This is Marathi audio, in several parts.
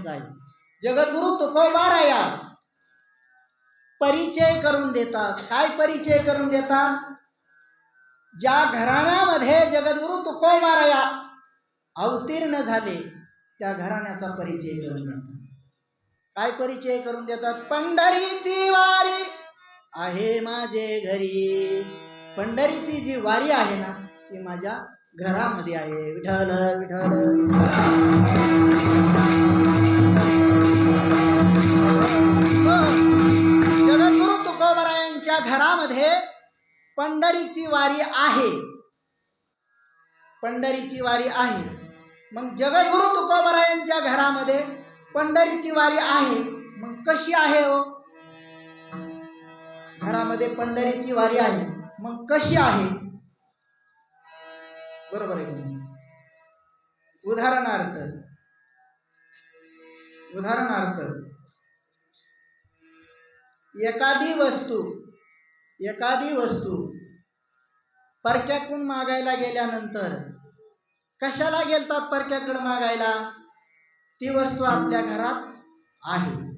करायचा आहे जगद्गुरु तुकोबाराया परिचय करून देतात. काय परिचय करून देतात? ज्या घराण्यामध्ये जगद्गुरु तुकोबाराया अवतीर्ण झाले त्या घराण्याचा परिचय करून देतात. काय परिचय करून देतात? पंढरीची वारी आहे माझे घरी. पंढरीची जी वारी आहे ना ती माझ्या घरामध्ये आहे. विठ्ठल विठ्ठल. घरामध्ये पंढरीची वारी आहे. पंढरीची वारी आहे. मग जगद्गुरु तुकोबरायांच्या घरामध्ये पंढरीची वारी आहे. मग कशी आहे हो? घरामध्ये पंढरीची वारी आहे. मग कशी आहे? बरोबर आहे उदाहरणार्थ उदाहरणार्थ एखादी वस्तू एखादी वस्तू परक्याकडून मागायला गेल्यानंतर कशाला गेलतात परक्याकडे मागायला? ती वस्तू आपल्या घरात आहे.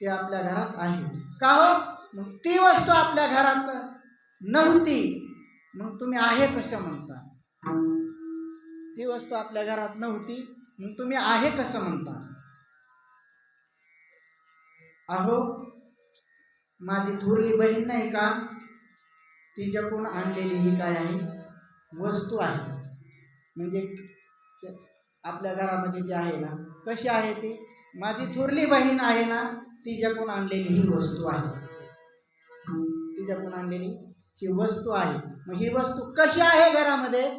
ती आपल्या घरात आहे. का हो? मग ती वस्तू आपल्या घरात नव्हती. मग तुम्ही आहे कसं म्हणता? ती वस्तू आपल्या घरात नव्हती. मग तुम्ही आहे कसं म्हणता? अहो माझी थोरली बहीण नाही का? तिच्याकडून आणलेली ही काय आहे? वस्तू आहे. म्हणजे आपल्या घरामध्ये जी आहे ना कशी आहे ती? माझी थोरली बहीण आहे ना तिच्याकडून आणलेली ही वस्तू आहे. तिच्याकडून आणलेली ही वस्तू आहे. मग ही वस्तू कशी आहे घरामध्ये?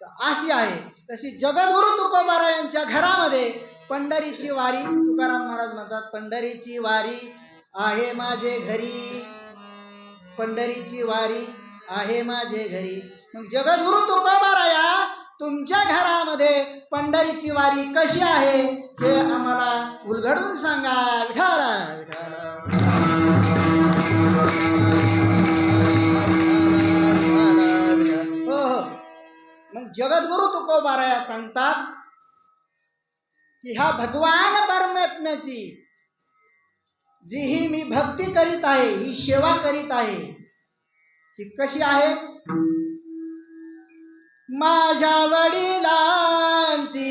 तर अशी आहे. तशी जगद्गुरु तुकोबारा यांच्या घरामध्ये पंढरीची वारी तुकाराम महाराज म्हणतात पंढरीची वारी आहे माझे घरी. पंढरीची वारी आहे माझे घरी. मग जगद्गुरु तुकोबाराया तुमच्या घरामध्ये पंढरीची वारी कशी आहे हे आम्हाला उलगडून सांगा. विठाला हो हो. मग जगद्गुरु तुकोबाराया सांगतात की हा भगवान परमात्म्याची जी ही मी भक्ती करीत आहे ही सेवा करीत आहे ही कशी आहे? माझ्या वडिलांची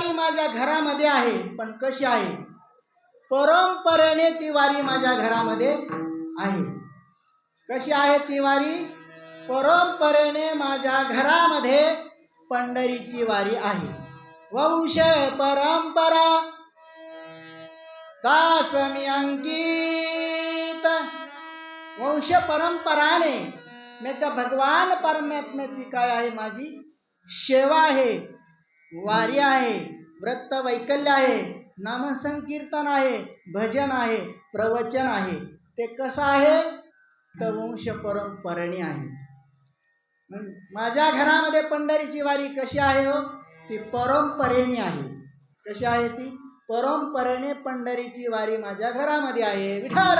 वारी माझ्या घरामध्ये आहे पण कशी आहे? परंपरेने ती वारी माझ्या घरामध्ये आहे. कशी आहे ती वारी? परंपरेने माझ्या घरामध्ये पंढरीची वारी आहे. वंश परंपरा दास मी अंकित. वंश परंपराने मी तर भगवान परमात्म्याची काय आहे माझी सेवा आहे. वारी आहे व्रत वैकल्य आहे नामसंकीर्तन आहे भजन आहे प्रवचन आहे. ते कसं आहे? तर वंश परंपरेने आहे माझ्या घरामध्ये पंढरीची वारी कशी आहे हो? ती परंपरेने आहे. कशी आहे ती? परंपरेने पंढरीची वारी माझ्या घरामध्ये आहे. विठार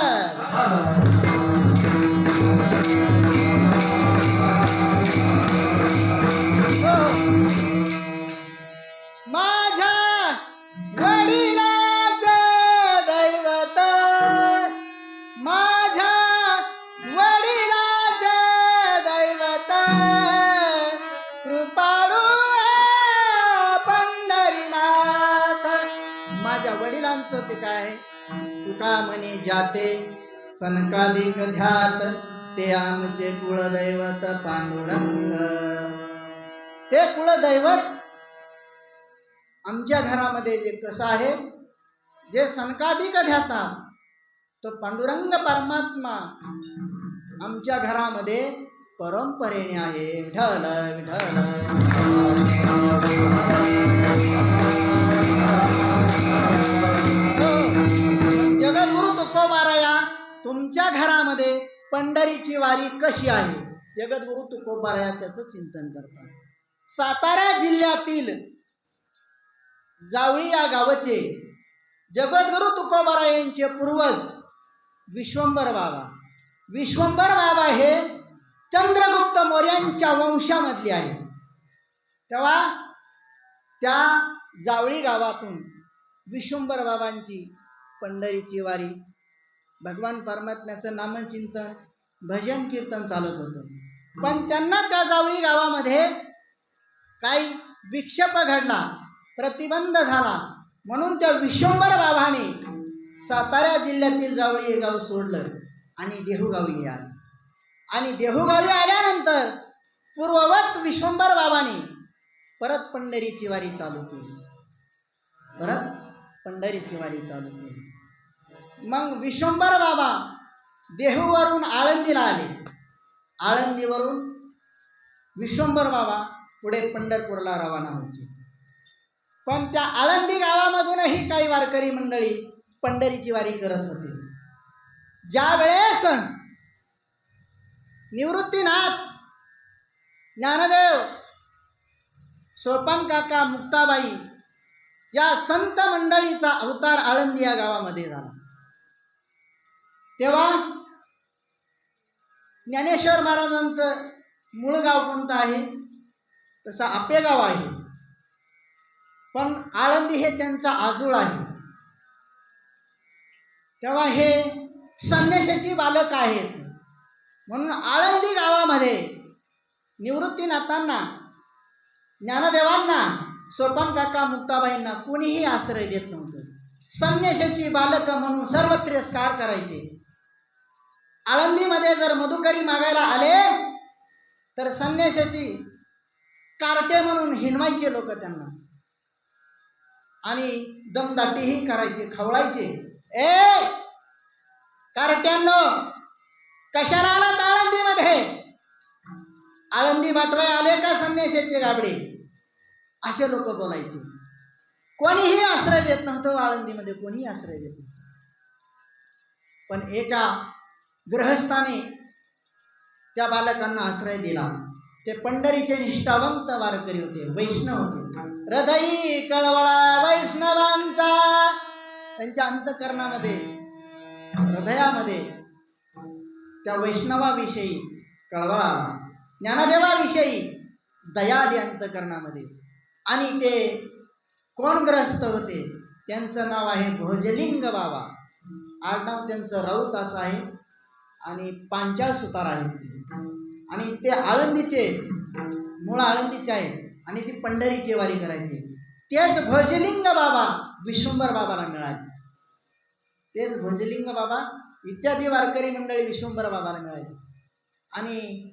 आमचं ते काय? तुका म्हणे जाते. सनकालिक ध्यात ते आमचे कुळदैवत पांडुरंग. ते कुळदैवत आमच्या घरामध्ये जे कसं आहे जे सनकादिक ध्याता तो पांडुरंग परमात्मा आमच्या घरामध्ये परंपरेने आहे. विठ्ठल विठ्ठल. पंढरीची वारी कशी आहे? जगद्गुरु तुकोबाराया त्याचं चिंतन करतात. सातारा जिल्ह्यातील जावळी या गावाचे जगद्गुरु तुकोबारा यांचे पूर्वज विश्वंभर बाबा. विश्वंभर बाबा हे चंद्रगुप्त मौर्यांच्या वंशामधले आहे तेव्हा त्या जावळी गावातून विश्वंभर बाबांची पंढरीची वारी भगवान परमात्म्याचं नामचिंतन भजन कीर्तन चालत होतं. पण त्यांना त्या जावळी गावामध्ये काही विक्षेप घडला प्रतिबंध झाला. म्हणून त्या विश्वंभर बाबाने सातारा जिल्ह्यातील जावळी हे गाव सोडलं आणि देहूगावी आले. आणि देहूगावी आल्यानंतर पूर्ववत विश्वंभर बाबाने परत पंढरीची वारी चालू केली. परत पंढरीची वारी चालू केली. मग विश्वंभर बाबा देहूवरून आळंदीला आले. आळंदीवरून विश्वंभर बाबा पुढे पंढरपूरला रवाना होते. पण त्या आळंदी गावामधूनही काही वारकरी मंडळी पंढरीची वारी करत होते. ज्या वेळेस निवृत्तीनाथ ज्ञानदेव सोपान काका मुक्ताबाई या संत मंडळीचा अवतार आळंदी या गावामध्ये झाला. तेव्हा ज्ञानेश्वर महाराजांचं मूळ गाव कोणतं आहे? तसं आपेगाव आहे. पण आळंदी हे त्यांचा आजूळ आहे. तेव्हा हे संन्याशाची बालक आहेत. म्हणून आळंदी गावामध्ये निवृत्तीनाथांना ज्ञानदेवांना सोपान काका मुक्ताबाईंना कोणीही आश्रय देत नव्हतं. संन्याशाची बालक म्हणून सर्व तिरस्कार करायचे. आळंदीमध्ये जर मधुकरी मागायला आले तर संन्याशाची कार्टे म्हणून हिणवायचे लोक त्यांना. आणि दमदाटीही करायचे खवळायचे. ए कार्ट्यांनो कशाला आलात आळंदीमध्ये? आळंदी बाटवाय आले का संन्याशाचे गाबडे? असे लोक बोलायचे. कोणीही आश्रय देत नव्हतं आळंदीमध्ये कोणीही आश्रय देत नव्हतं. पण एका ग्रहस्थाने त्या बालकांना आश्रय दिला. ते पंढरीचे निष्ठावंत वारकरी होते वैष्णव होते. हृदयी कळवळा वैष्णवांचा. त्यांच्या अंतकरणामध्ये हृदयामध्ये त्या वैष्णवाविषयी कळवळा ज्ञानदेवाविषयी दया आली अंतकरणामध्ये. आणि ते कोण ग्रस्त होते? त्यांचं नाव आहे भोजलिंग बाबा. आडनाव त्यांचं राऊत असं आहे. आणि पांचाळ सुतार आहेत. आणि ते आळंदीचे मूळ आळंदीचे आहेत. आणि ती पंढरीचे वारी करायची तेच भोजलिंग बाबा विश्वंभर बाबाला मिळाले. तेच भोजलिंग बाबा इत्यादी वारकरी मंडळी विश्वंभर बाबाला मिळाली. आणि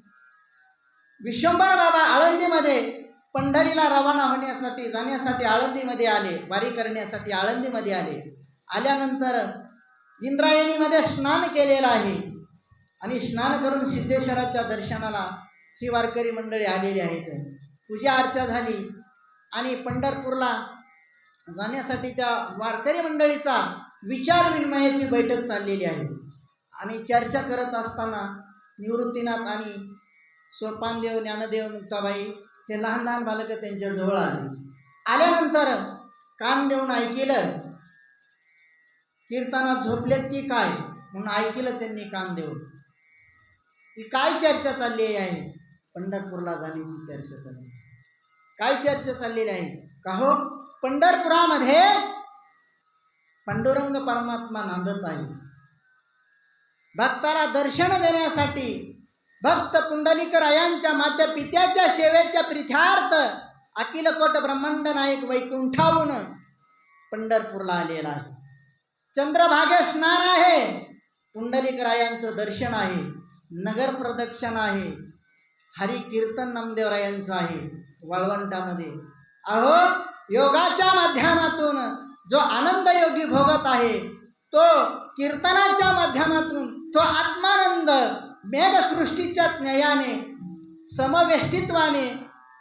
विश्वंभर बाबा आळंदीमध्ये पंढरीला रवाना होण्यासाठी जाण्यासाठी आळंदीमध्ये आले वारी करण्यासाठी आळंदीमध्ये आले. आल्यानंतर इंद्रायणीमध्ये स्नान केलेलं आहे. आणि स्नान करून सिद्धेश्वराच्या दर्शनाला ही वारकरी मंडळी आलेली आहेत. पूजा अर्चा झाली आणि पंढरपूरला जाण्यासाठी त्या वारकरी मंडळीचा विचार विनिमयाची बैठक चाललेली आहे. आणि चर्चा करत असताना निवृत्तीनाथ आणि सोपानदेव ज्ञानदेव मुक्ताबाई हे लहान लहान बालकं त्यांच्याजवळ आले. आल्यानंतर कान देऊन ऐकलं कीर्तनात झोपलेत की काय? म्हणून ऐकलं त्यांनी कान देऊन ती काय चर्चा चालली आहे? पंढरपूरला झाली ती चर्चा चालली. काय चर्चा चाललेली आहे? का हो? पंढरपुरामध्ये पांडुरंग परमात्मा नांदत आहे. भक्ताला दर्शन देण्यासाठी भक्त पुंडलिकरायांच्या मात्या पित्याच्या सेवेच्या प्रिथार्थ अखिल कोट ब्रह्मांड नायक वैकुंठाहून पंढरपूरला आलेला आहे. चंद्रभागे स्नान आहे. पुंडलिकरायांचं दर्शन आहे नगर प्रदक्षिण आहे हरी कीर्तन नामदेवरायांचं आहे. वाळवंटामध्ये अहो योगाच्या माध्यमातून जो आनंद योगी भोगत आहे तो कीर्तनाच्या माध्यमातून तो आत्मानंद मेघसृष्टीच्या ज्ञायाने समवेष्टित्वाने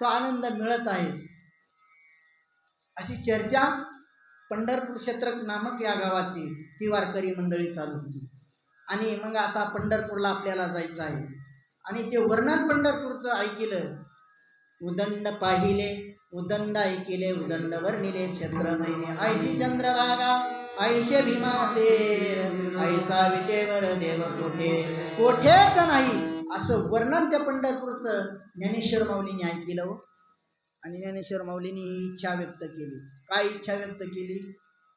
तो आनंद मिळत आहे. अशी चर्चा पंढरपूर क्षेत्र नामक या गावाची ती वारकरी मंडळी चालू होती. आणि मग आता पंढरपूरला आपल्याला जायचं आहे. आणि ते वर्णन पंढरपूरचं ऐकलं. उदंड पाहिले उदंड ऐकिले उदंड वर्णिले छत्र महिने. ऐशी चंद्रभागा ऐशे भीमा ते ऐसा विटेवर देव कोठे? कोठेच नाही. असं वर्णन त्या पंढरपूरचं ज्ञानेश्वर माऊलींनी ऐकलं हो. आणि ज्ञानेश्वर माऊलींनी ही इच्छा व्यक्त केली. काय इच्छा व्यक्त केली?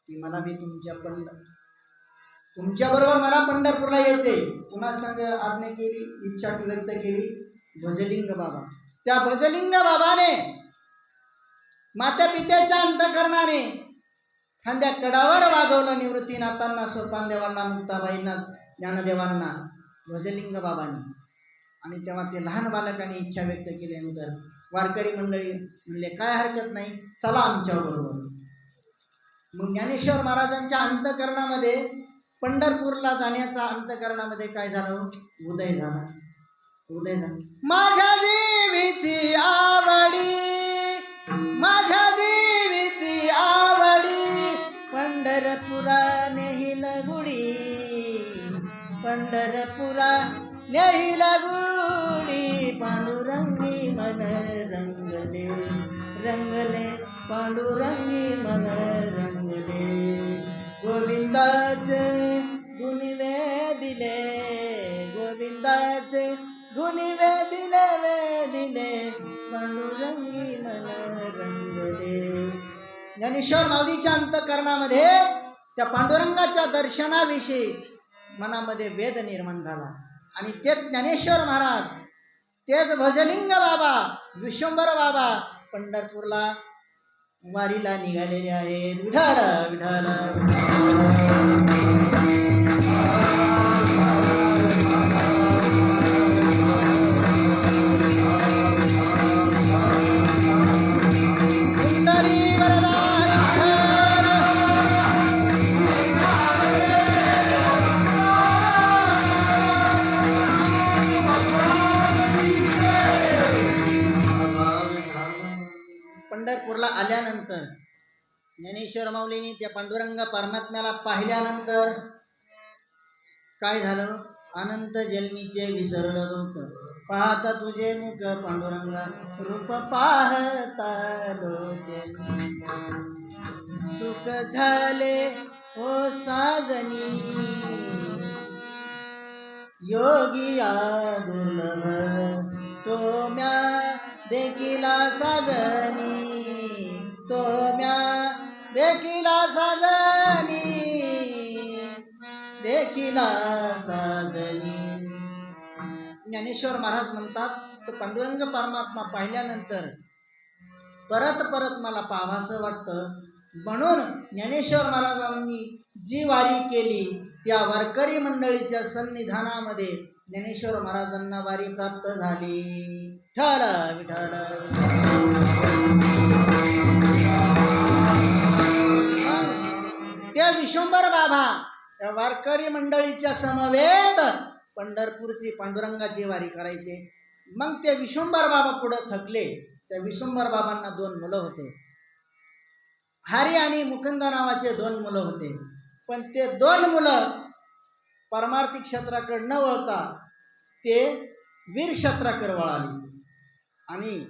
की मला मी तुमच्या पंढ तुमच्या बरोबर मला पंढरपूरला यायचे पुन्हा संग आज्ञा केली इच्छा व्यक्त केली? भजलिंग बाबा. त्या भजलिंग बाबाने माता पित्याच्या अंतकरणाने खांद्या कडावर वागवलं निवृत्तीनाथांना सोपानदेवांना मुक्ताबाईंना ज्ञानदेवांना भजलिंग बाबांनी. आणि तेव्हा ते लहान बालकांनी इच्छा व्यक्त केल्यानंतर वारकरी मंडळी म्हणले काय हरकत नाही चला आमच्याबरोबर. मग ज्ञानेश्वर महाराजांच्या अंतकरणामध्ये पंढरपूरला जाण्याचा अंतकरणामध्ये काय झालं? उदय झाला. उदय झाला. माझ्या देवीची आवडी माझ्या देवीची आवडी पंढरपुरा नेहिल गुडी पंढरपुरा नेहिल गुडी पांडुरंगी मन रंगले रंगले पांडुरंगी मन रंगले. गोविंदाचे गोविंदाचे गुणवे दिले पांडुरंगी मन रंगले. ज्ञानेश्वर माऊलीच्या अंतकरणामध्ये त्या पांडुरंगाच्या दर्शनाविषयी मनामध्ये वेद निर्माण झाला. आणि तेच ज्ञानेश्वर महाराज तेच भजलिंग बाबा विश्वंभर बाबा पंढरपूरला वारीला निघालेले आहेत. विठाल विठाल आल्यानंतर ज्ञानेश्वर माऊलीने त्या पांडुरंग परमात्म्याला पाहिल्यानंतर काय झालं? अनंत जन्मीचे विसरलं लोक पाहता तुझे मुख पांडुरंगा रूप पाहता सुख झाले ओ साजनी. योगिया दुर्लभ. तो म्या देखिला साधनी तो म्या देखिला साधनी देखिला साधनी ज्ञानेश्वर महाराज म्हणतात तो पांडुरंग परमात्मा पाहिल्यानंतर परत परत मला पाहावंसं वाटतं. म्हणून ज्ञानेश्वर महाराजांनी जी वारी केली त्या वारकरी मंडळीच्या सन्निधानामध्ये ज्ञानेश्वर महाराजांना वारी प्राप्त झाली. ठर विठ्ठल त्या विश्वंभर बाबा त्या वारकरी मंडळीच्या समवेत पंढरपूरची पांडुरंगाची वारी करायचे. मग ते विश्वंभर बाबा पुढं थकले. त्या विश्वंभर बाबांना दोन मुलं होते. हरी आणि मुकुंद नावाचे दोन मुलं होते. पण ते दोन मुलं परमार्थी क्षेत्राकडे न वळता ते वीर क्षेत्राकडे वळाली. आणि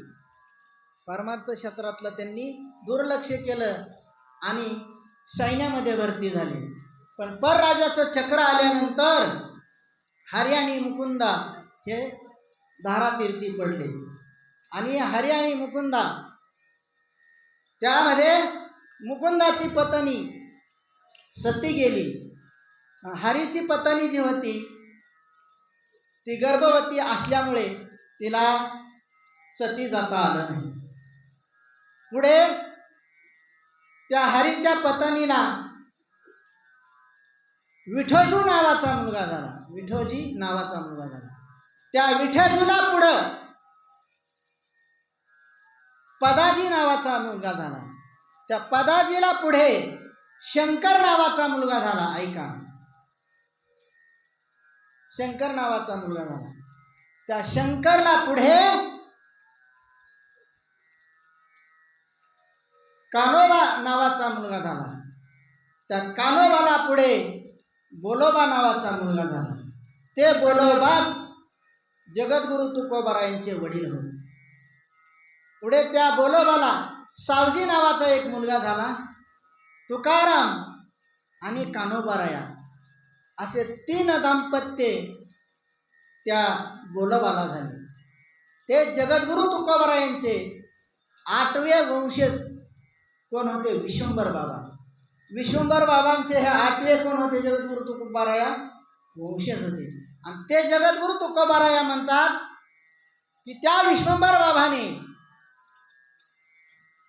परमार्थ क्षेत्रातलं त्यांनी दुर्लक्ष केलं. आणि सैन्यामध्ये भरती झाली. पण परराजाचं चक्र आल्यानंतर हरियाणी आणि मुकुंदा हे धारातीर्थी पडले. आणि हरियाणी आणि मुकुंदा त्यामध्ये मुकुंदाची पत्नी सती गेली. हरीची पत्नी जी होती ती गर्भवती असल्यामुळे तिला सती जाता आलं नाही. पुढे त्या हरीच्या पत्नीला विठोजू नावाचा मुलगा झाला. विठोजी नावाचा मुलगा झाला. त्या विठोजूला पुढं पदाजी नावाचा मुलगा झाला. त्या पदाजीला पुढे शंकर नावाचा मुलगा झाला. ऐका. शंकर नावाचा मुलगा झाला. त्या शंकरला पुढे कानोबा नावाचा मुलगा झाला. त्या कानोबाला पुढे बोलोबा नावाचा मुलगा झाला. ते बोलोबाच जगद्गुरु तुकोबारायांचे वडील होते. पुढे त्या बोलोबाला सावजी नावाचा एक मुलगा झाला. तुकाराम आणि कानोबाराया असे तीन दाम्पत्य त्या बोलोबाला झाले. ते जगद्गुरु तुकोबारायांचे आठवे वंशज कोण होते? विश्वंभर बाबा. विश्वंभर बाबांचे हे आठवे कोण होते? जगद्गुरु तुकोबाराया वंशज होते. आणि ते जगद्गुरु तुकोबाराया म्हणतात की त्या विश्वंभर बाबाने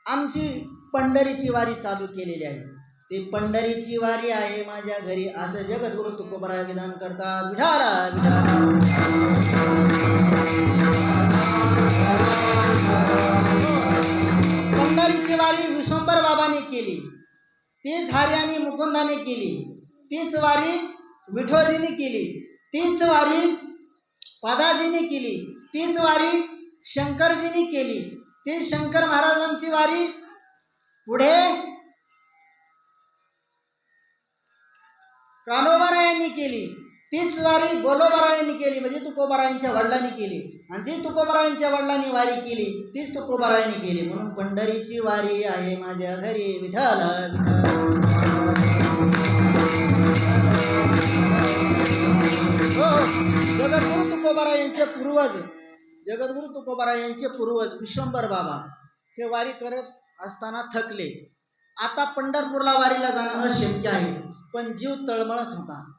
आमची पंढरीची वारी चालू केलेली आहे. ते पंढरीची वारी आहे माझ्या घरी. असं जगद्गुरु तुकोबराय विधान करतात. विधारा विधारा पंढरीची वारी विश्वंभर बाबाने केली. तीच हरियाणी मुकुंदाने केली. तीच वारी विठोजीने केली. तीच वारी पदाजीने केली. तीच वारी शंकरजीने केली. ती शंकर महाराजांची वारी पुढे कानोबारायांनी केली. तीच वारी गोलोबारायांनी केली म्हणजे तुकोबारायांच्या वडिलांनी केली. आणि जी तुकोबारायांच्या वडिलांनी वारी केली तीच तुकोबारायांनी केली. म्हणून पंढरीची वारी आहे माझ्या घरी विठाला हो जगद्गुरु तुकोबारा यांचे पूर्वज. जगद्गुरु तुकोबारा यांचे पूर्वज विश्वंभर बाबा. हे वारी करत असताना थकले. आता पंढरपूरला वारीला जाणं शक्य आहे. पण जीव तळमळत होता.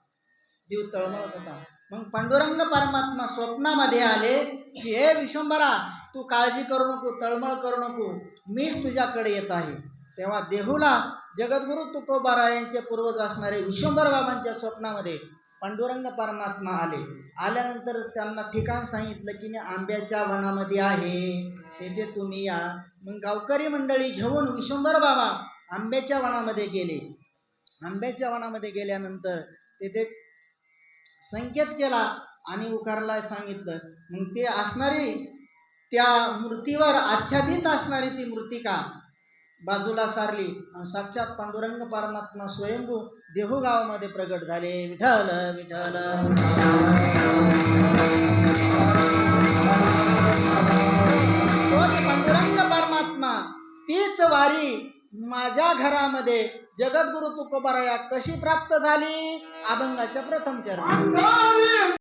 जीव तळमळत होता. मग पांडुरंग परमात्मा स्वप्नामध्ये आले की हे विश्वंभरा तू काळजी करू नको तळमळ करू नको. मीच तुझ्याकडे येत आहे. तेव्हा देहूला जगद्गुरु तुकोबारा यांचे पूर्वज असणारे विश्वंभर बाबांच्या स्वप्नामध्ये पांडुरंग परमात्मा आले. आल्यानंतरच त्यांना ठिकाण सांगितलं की मी आंब्याच्या वनामध्ये आहे. तेथे तुम्ही या. मग गावकरी मंडळी घेऊन विश्वंभर बाबा आंब्याच्या वनामध्ये गेले. आंब्याच्या वनामध्ये गेल्यानंतर तेथे संकेत केला आणि उकारला सांगितलं. मग ते असणारी त्या मूर्तीवर आच्छादित असणारी ती मूर्तिका बाजूला सारली आणि साक्षात पांडुरंग परमात्मा स्वयंभू देहू गावामध्ये प्रगट झाले. विठ्ठल विठ्ठल. पांडुरंग परमात्मा तीच वारी माझ्या घरामध्ये जगद्गुरु तुकोबाराया कशी प्राप्त झाली? अभंगाच्या प्रथम चरण.